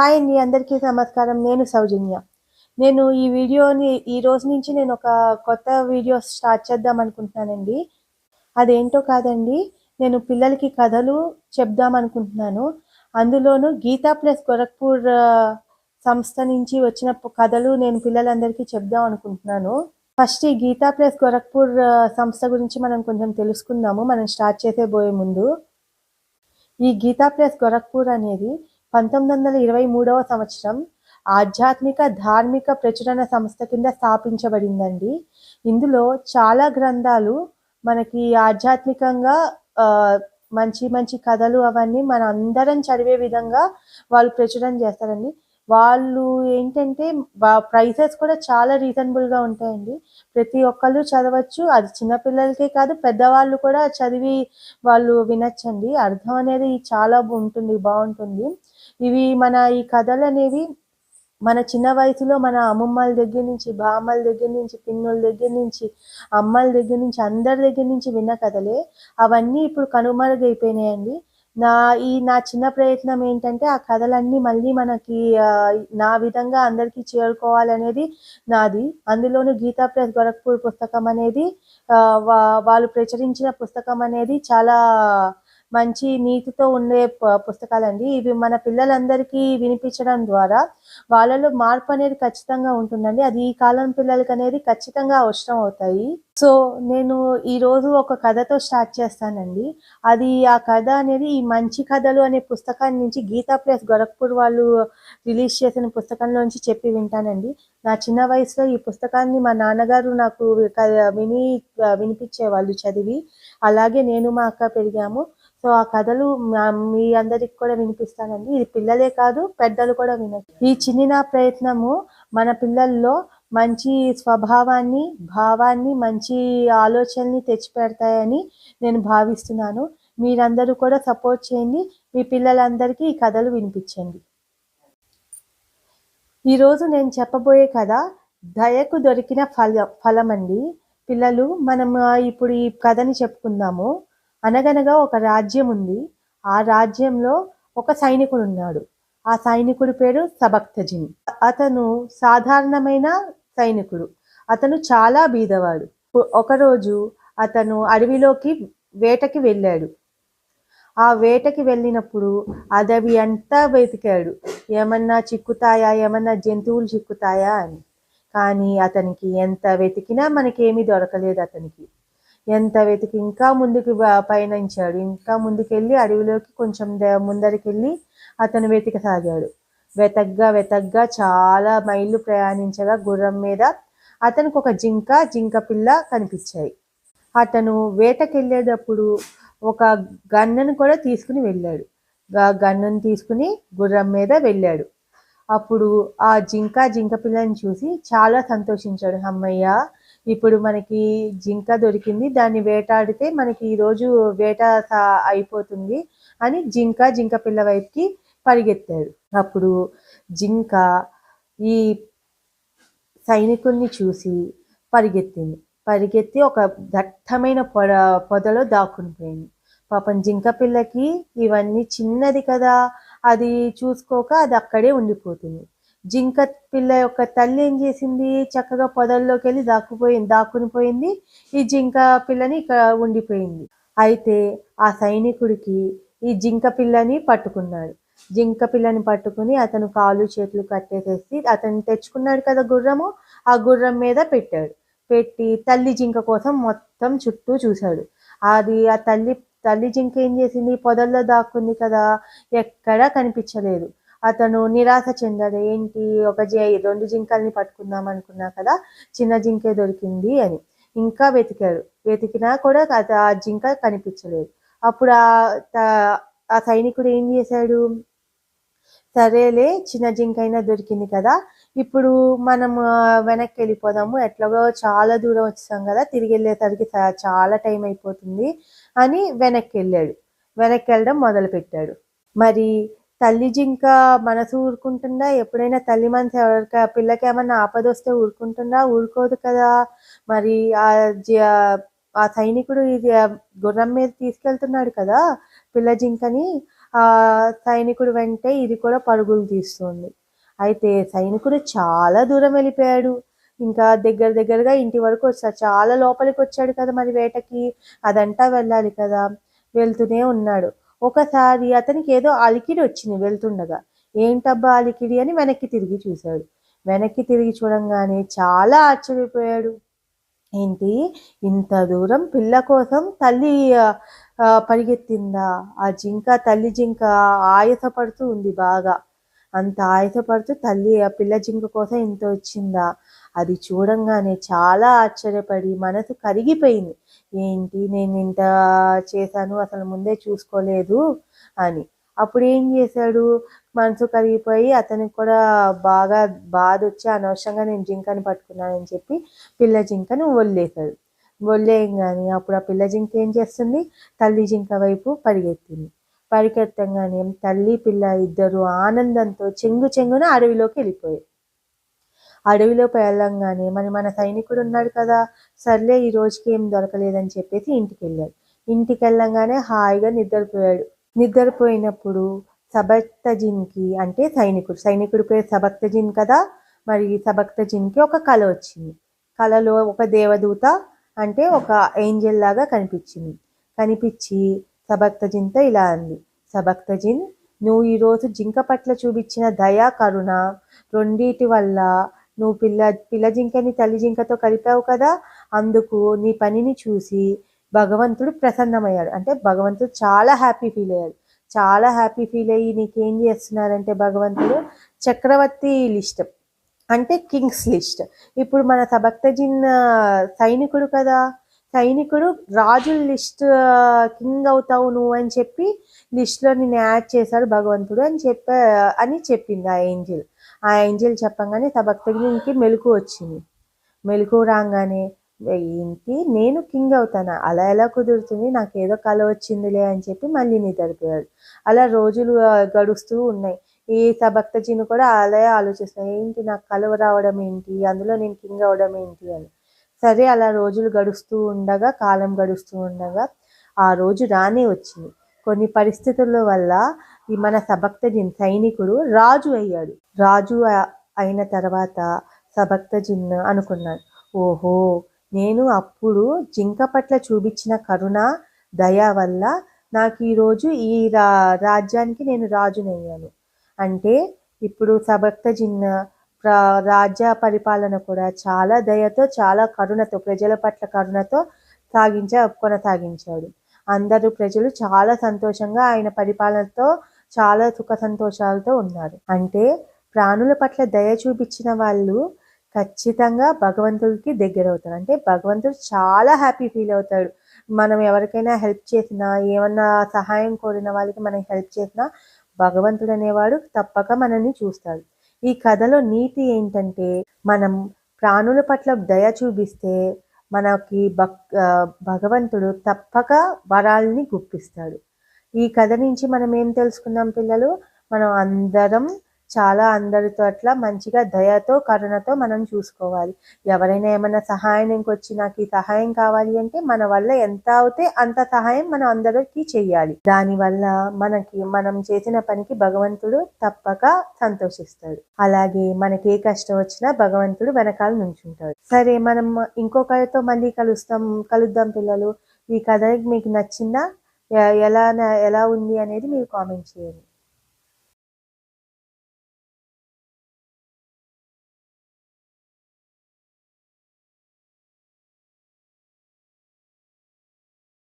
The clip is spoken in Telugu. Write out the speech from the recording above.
హాయ్ అండి అందరికీ నమస్కారం. నేను సౌజన్య. నేను ఈ వీడియోని ఈ రోజు నుంచి నేను ఒక కొత్త వీడియో స్టార్ట్ చేద్దాం అనుకుంటున్నానండి. అదేంటో కాదండి నేను పిల్లలకి కథలు చెప్దాం అనుకుంటున్నాను. అందులోనూ గీతా ప్లస్ గోరఖ్పూర్ సంస్థ నుంచి వచ్చిన కథలు నేను పిల్లలందరికీ చెప్దాం అనుకుంటున్నాను. ఫస్ట్ ఈ గీతా ప్లస్ గోరఖ్పూర్ సంస్థ గురించి మనం కొంచెం తెలుసుకుందాము. మనం స్టార్ట్ చేసే పోయే ముందు. ఈ గీతా ప్లస్ గోరఖ్పూర్ అనేది పంతొమ్మిది వందల ఇరవై మూడవ సంవత్సరం ఆధ్యాత్మిక ధార్మిక ప్రచురణ సంస్థ కింద స్థాపించబడిందండి. ఇందులో చాలా గ్రంథాలు మనకి ఆధ్యాత్మికంగా మంచి మంచి కథలు అవన్నీ మన అందరం చదివే విధంగా వాళ్ళు ప్రచురణ చేస్తారండి. వాళ్ళు ఏంటంటే ప్రైసెస్ కూడా చాలా రీజనబుల్గా ఉంటాయండి. ప్రతి ఒక్కళ్ళు చదవచ్చు. అది చిన్నపిల్లలకే కాదు పెద్దవాళ్ళు కూడా చదివి వాళ్ళు వినొచ్చండి. అర్థం అనేది చాలా ఉంటుంది బాగుంటుంది. ఇవి మన ఈ కథలు అనేవి మన చిన్న వయసులో మన అమ్మమ్మల దగ్గర నుంచి బామ్మల దగ్గర నుంచి పిన్నుల దగ్గర నుంచి అమ్మల దగ్గర నుంచి అందరి దగ్గర నుంచి విన్న కథలే. అవన్నీ ఇప్పుడు కనుమరుగైపోయినాయండి. నా ఈ నా చిన్న ప్రయత్నం ఏంటంటే ఆ కథలన్నీ మళ్ళీ మనకి నా విధంగా అందరికీ చేరుకోవాలనేది నాది. అందులోనూ గీతా ప్రెస్ గోరఖ్పూర్ పుస్తకం అనేది వా- వాళ్ళు ప్రచురించిన పుస్తకం అనేది చాలా మంచి నీతితో ఉండే పుస్తకాలండి. ఇవి మన పిల్లలందరికీ వినిపించడం ద్వారా వాళ్ళలో మార్పు అనేది ఖచ్చితంగా ఉంటుందండి. అది ఈ కాలం పిల్లలకి అనేది ఖచ్చితంగా అవసరం అవుతాయి. సో నేను ఈ రోజు ఒక కథతో స్టార్ట్ చేస్తానండి. అది ఆ కథ అనేది ఈ మంచి కథలు అనే పుస్తకాన్ని నుంచి గీతా ప్లస్ గోరఖ్పూర్ వాళ్ళు రిలీజ్ చేసిన పుస్తకంలోంచి చెప్పి వింటానండి. నా చిన్న వయసులో ఈ పుస్తకాన్ని మా నాన్నగారు నాకు క- విని వినిపించేవాళ్ళు చదివి. అలాగే నేను మా అక్క పెరిగాము. సో ఆ కథలు మీ అందరికి కూడా వినిపిస్తానండి. ఇది పిల్లలే కాదు పెద్దలు కూడా వినచ్చు ఈ చిన్ని నా ప్రయత్నము మన పిల్లల్లో మంచి స్వభావాన్ని భావాన్ని మంచి ఆలోచనని తెచ్చిపెడతాయని నేను భావిస్తున్నాను. మీరందరూ కూడా సపోర్ట్ చేయండి. మీ పిల్లలందరికీ ఈ కథలు వినిపించండి. ఈరోజు నేను చెప్పబోయే కథ దయకు దొరికిన ఫల ఫలం అండి పిల్లలు మనం ఇప్పుడు ఈ కథని చెప్పుకుందాము. అనగనగా ఒక రాజ్యం ఉంది. ఆ రాజ్యంలో ఒక సైనికుడు ఉన్నాడు. ఆ సైనికుడి పేరు సబక్తజిన్. అతను సాధారణమైన సైనికుడు. అతను చాలా బీదవాడు. ఒకరోజు అతను అడవిలోకి వేటకి వెళ్ళాడు. ఆ వేటకి వెళ్ళినప్పుడు అదవి అంతా వెతికాడు. ఏమన్నా చిక్కుతాయా? ఏమన్నా జంతువులు చిక్కుతాయా అని. కానీ అతనికి ఎంత వెతికినా మనకేమీ దొరకలేదు అతనికి. ఎంత వెతికి ఇంకా ముందుకు పయనించాడు. ఇంకా ముందుకెళ్ళి అడవిలోకి కొంచెం ముందరికెళ్ళి అతను వెతకసాగాడు. వెతగ్గా వెతగ్గా చాలా మైళ్ళు ప్రయాణించగా గుర్రం మీద అతనికి ఒక జింక జింక పిల్ల కనిపించాయి. అతను వేటకెళ్ళేటప్పుడు ఒక గన్నను కూడా తీసుకుని వెళ్ళాడు. గా- గన్నును తీసుకుని గుర్రం మీద వెళ్ళాడు. అప్పుడు ఆ జింక జింక పిల్లని చూసి చాలా సంతోషించాడు. అమ్మయ్య ఇప్పుడు మనకి జింక దొరికింది దాన్ని వేటాడితే మనకి ఈరోజు వేట అయిపోతుంది అని జింక జింక పిల్ల వైపుకి పరిగెత్తాడు అప్పుడు జింక ఈ సైనికుల్ని చూసి పరిగెత్తింది. పరిగెత్తి ఒక దట్టమైన పొద పొదలో దాక్కునిపోయింది పాపం జింక పిల్లకి ఇవన్నీ చిన్నది కదా అది చూసుకోక అది అక్కడే ఉండిపోతుంది. జింక పిల్ల యొక్క తల్లి ఏం చేసింది? చక్కగా పొదల్లోకి వెళ్ళి దాక్కుపోయింది దాక్కుని పోయింది ఈ జింక పిల్లని ఇక్కడ ఉండిపోయింది. అయితే ఆ సైనికుడికి ఈ జింక పిల్లని పట్టుకున్నాడు. జింక పిల్లని పట్టుకుని అతను కాళ్ళు చేతులు కట్టేసేసి అతను తెచ్చుకున్నాడు కదా గుర్రము. ఆ గుర్రం మీద పెట్టాడు. పెట్టి తల్లి జింక కోసం మొత్తం చుట్టూ చూశాడు. అది ఆ తల్లి తల్లి జింక ఏం చేసింది? పొదల్లో దాక్కుంది కదా. ఎక్కడా కనిపించలేదు. అతను నిరాశ చెందాడు ఏంటి? ఒక జి- రెండు జింకల్ని పట్టుకుందాం అనుకున్నా కదా చిన్న జింకే దొరికింది అని. ఇంకా వెతికాడు. వెతికినా కూడా ఆ జింక కనిపించలేదు. అప్పుడు ఆ త- ఆ సైనికుడు ఏం చేశాడు? సరేలే చిన్న జింక అయినా దొరికింది కదా. ఇప్పుడు మనం వెనక్కి వెళ్ళిపోదాము. ఎట్లాగో చాలా దూరం వచ్చేసాం కదా. తిరిగి వెళ్ళేసరికి చాలా టైం అయిపోతుంది అని వెనక్కి వెళ్ళాడు. వెనక్కి వెళ్ళడం మొదలు పెట్టాడు మరి తల్లి జింక మనసు ఊరుకుంటుందా? ఎప్పుడైనా తల్లి మనసు ఎవరికి పిల్లకి ఏమన్నా ఆపద వస్తే ఊరుకుంటుందా? ఊరుకోదు కదా. మరి ఆ ఆ సైనికుడు ఇది గుర్రం మీద తీసుకెళ్తున్నాడు కదా పిల్ల జింకని. ఆ సైనికుడు వెంటే ఇది కూడా పరుగులు తీస్తుంది. అయితే సైనికుడు చాలా దూరం వెళ్ళిపోయాడు. ఇంకా దగ్గర దగ్గరగా ఇంటి వరకు వచ్చాడు చాలా లోపలికి వచ్చాడు కదా మరి వేటకి. అదంతా వెళ్ళాలి కదా. వెళ్తూనే ఉన్నాడు. ఒకసారి అతనికి ఏదో అలికిడి వచ్చింది వెళ్తుండగా. ఏంటబ్బా అలికిడి అని వెనక్కి తిరిగి చూశాడు. వెనక్కి తిరిగి చూడంగానే చాలా ఆశ్చర్యపోయాడు. ఏంటి? ఇంత దూరం పిల్ల కోసం తల్లి పరిగెత్తిందా? ఆ జింక తల్లి జింక ఆయాసపడుతూ ఉంది బాగా. అంత ఆయాసపడుతూ తల్లి ఆ పిల్ల జింక కోసం ఇంత వచ్చిందా? అది చూడంగానే చాలా ఆశ్చర్యపడి మనసు కరిగిపోయింది. ఏంటి నేను ఇంత చేశాను అసలు ముందే చూసుకోలేదు అని. అప్పుడు ఏం చేశాడు? మనసు కరిగిపోయి అతనికి కూడా బాగా బాధ వచ్చి అనవసరంగా నేను జింకని పట్టుకున్నానని చెప్పి పిల్ల జింకను వదిలేశాడు. వదిలేయంగానే అప్పుడు ఆ పిల్ల జింక ఏం చేస్తుంది? తల్లి జింక వైపు పరిగెత్తింది. పరిగెత్తంగానే తల్లి పిల్ల ఇద్దరు ఆనందంతో చెంగు చెంగున అడవిలోకి వెళ్ళిపోయారు. అడవిలోకి వెళ్ళంగానే మరి మన సైనికుడు ఉన్నాడు కదా సర్లే ఈ రోజుకి ఏం దొరకలేదని చెప్పేసి ఇంటికి వెళ్ళాడు ఇంటికి వెళ్ళంగానే హాయిగా నిద్రపోయాడు. నిద్రపోయినప్పుడు సబక్తజిన్కి అంటే సైనికుడు సైనికుడి పేరు సబక్తజిన్ కదా మరి సబక్తజిన్కి ఒక కళ వచ్చింది. కళలో ఒక దేవదూత అంటే ఒక ఏంజల్ లాగా కనిపించింది. కనిపించి సబక్తజిన్తో ఇలా అంది. సబక్తజిన్ నువ్వు ఈరోజు జింక పట్ల చూపించిన దయా కరుణ రెండిటి వల్ల నువ్వు పిల్ల పిల్ల జింకని తల్లి జింకతో కలిపావు కదా అందుకు నీ పనిని చూసి భగవంతుడు ప్రసన్నమయ్యాడు. అంటే భగవంతుడు చాలా హ్యాపీ ఫీల్ అయ్యాడు. చాలా హ్యాపీ ఫీల్ అయ్యి నీకేం చేస్తున్నారంటే భగవంతుడు చక్రవర్తి లిస్ట్. అంటే కింగ్స్ లిస్ట్. ఇప్పుడు మన సబక్తజిన్ సైనికుడు కదా సైనికుడు రాజుల లిస్ట్ కింగ్ అవుతావు నువ్వు అని చెప్పి లిస్ట్లో నేను యాడ్ చేశాడు భగవంతుడు అని చెప్ప అని చెప్పింది ఆ ఏంజిల్. ఆ ఏంజిల్ చెప్పంగానే సబక్తజిన్కి మెలకు వచ్చింది. మెలకు రాగానే ఏంటి నేను కింగ్ అవుతానా? అలా ఎలా కుదురుతుంది? నాకు ఏదో కళ వచ్చిందిలే అని చెప్పి మళ్ళీ నిద్రపోయాడు అలా రోజులు గడుస్తూ ఉన్నాయి. ఈ భక్తజీని కూడా అలాగే ఆలోచిస్తాను ఏంటి నాకు కలవ రావడం ఏంటి? అందులో నేను కింగ్ అవడం ఏంటి? అని. సరే అలా రోజులు గడుస్తూ ఉండగా కాలం గడుస్తూ ఉండగా ఆ రోజు రానే వచ్చింది. కొన్ని పరిస్థితుల వల్ల ఈ మన సభక్తజిన్ సైనికుడు రాజు అయ్యాడు. రాజు అయిన తర్వాత సభక్తజిన్ అనుకున్నాడు. ఓహో నేను అప్పుడు జింక పట్ల చూపించిన కరుణ దయ వల్ల నాకు ఈరోజు ఈ రా రాజ్యానికి నేను రాజునయ్యాను. అంటే ఇప్పుడు సభక్తజిన్ రాజ్య పరిపాలన కూడా చాలా దయతో చాలా కరుణతో ప్రజల పట్ల కరుణతో సాగించ కొనసాగించాడు. అందరూ ప్రజలు చాలా సంతోషంగా ఆయన పరిపాలనతో చాలా సుఖ సంతోషాలతో ఉన్నారు. అంటే ప్రాణుల పట్ల దయ చూపించిన వాళ్ళు ఖచ్చితంగా భగవంతుడికి దగ్గర అవుతారు అంటే భగవంతుడు చాలా హ్యాపీ ఫీల్ అవుతాడు. మనం ఎవరికైనా హెల్ప్ చేసినా ఏమన్నా సహాయం కోరిన వాళ్ళకి మనం హెల్ప్ చేసినా భగవంతుడు అనేవాడు తప్పక మనల్ని చూస్తాడు. ఈ కథలో నీతి ఏంటంటే మనం ప్రాణుల పట్ల దయ చూపిస్తే మనకి భక్ భగవంతుడు తప్పక వరాల్ని గుప్పిస్తాడు. ఈ కథ నుంచి మనం ఏం తెలుసుకున్నాం పిల్లలు? మనం అందరం చాలా అందరితో అట్లా మంచిగా దయతో కరుణతో మనం చూసుకోవాలి. ఎవరైనా ఏమైనా సహాయానికి వచ్చి నాకు ఈ సహాయం కావాలి అంటే మన వల్ల ఎంత అవుతే అంత సహాయం మనం అందరికీ చెయ్యాలి. దానివల్ల మనకి మనం చేసిన పనికి భగవంతుడు తప్పక సంతోషిస్తాడు. అలాగే మనకి ఏ కష్టం వచ్చినా భగవంతుడు వెనకాల నుంచుంటాడు. సరే మనం ఇంకొకరితో మళ్ళీ కలుస్తాం కలుద్దాం పిల్లలు. ఈ కథ మీకు నచ్చిందా? ఎలా ఎలా ఉంది అనేది మీరు కామెంట్ చేయండి.